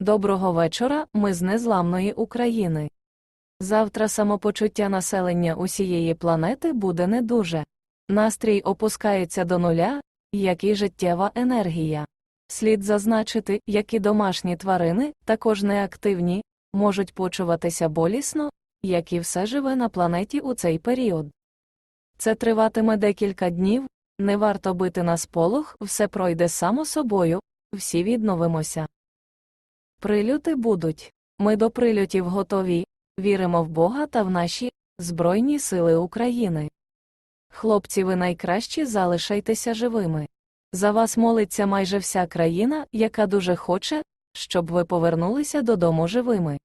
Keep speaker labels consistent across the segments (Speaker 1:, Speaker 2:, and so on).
Speaker 1: Доброго вечора, ми з незламної України. Завтра самопочуття населення усієї планети буде не дуже. Настрій опускається до нуля, як і життєва енергія. Слід зазначити, які домашні тварини, також неактивні, можуть почуватися болісно, як і все живе на планеті у цей період. Це триватиме декілька днів, не варто бити на сполох, все пройде само собою, всі відновимося. Прильоти будуть. Ми до прильотів готові, віримо в Бога та в наші Збройні Сили України. Хлопці, ви найкращі, залишайтеся живими. За вас молиться майже вся країна, яка дуже хоче, щоб ви повернулися додому живими.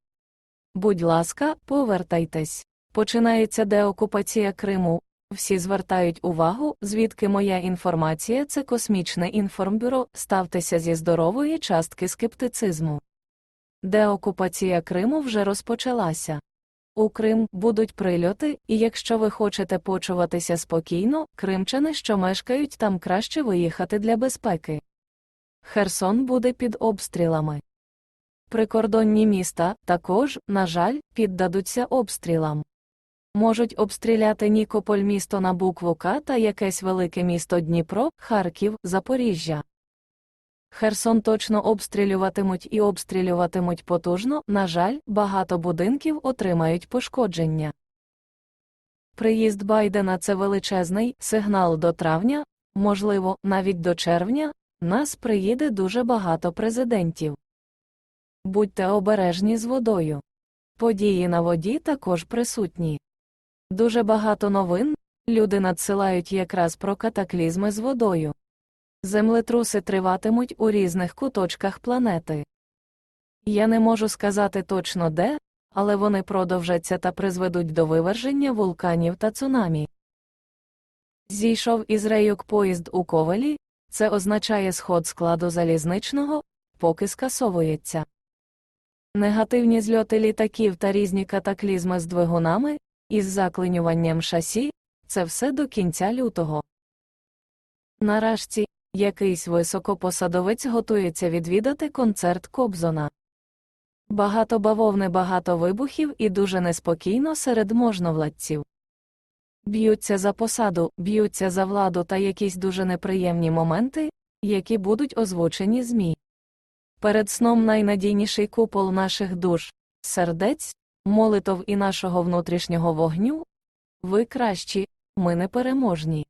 Speaker 1: Будь ласка, повертайтесь. Починається деокупація Криму. Всі звертають увагу, звідки моя інформація це космічне інформбюро, ставтеся зі здорової частки скептицизму. Деокупація Криму вже розпочалася. У Крим будуть прильоти, і якщо ви хочете почуватися спокійно, кримчани, що мешкають там краще виїхати для безпеки. Херсон буде під обстрілами. Прикордонні міста також, на жаль, піддадуться обстрілам. Можуть обстріляти Нікополь місто на букву К та якесь велике місто Дніпро, Харків, Запоріжжя. Херсон точно обстрілюватимуть і обстрілюватимуть потужно, на жаль, багато будинків отримають пошкодження. Приїзд Байдена це величезний сигнал до травня, можливо, навіть до червня, нас приїде дуже багато президентів. Будьте обережні з водою. Події на воді також присутні. Дуже багато новин люди надсилають якраз про катаклізми з водою. Землетруси триватимуть у різних куточках планети. Я не можу сказати точно де, але вони продовжаться та призведуть до виверження вулканів та цунамі. Зійшов із рейок поїзд у Ковелі, це означає сход складу залізничного, поки скасовується. Негативні зльоти літаків та різні катаклізми з двигунами, із заклинюванням шасі це все до кінця лютого. Нарешті, якийсь високопосадовець готується відвідати концерт Кобзона. Багато бавовни, багато вибухів і дуже неспокійно серед можновладців. Б'ються за посаду, б'ються за владу та якісь дуже неприємні моменти, які будуть озвучені ЗМІ. Перед сном найнадійніший купол наших душ, сердець, молитов і нашого внутрішнього вогню. Ви кращі, ми непереможні.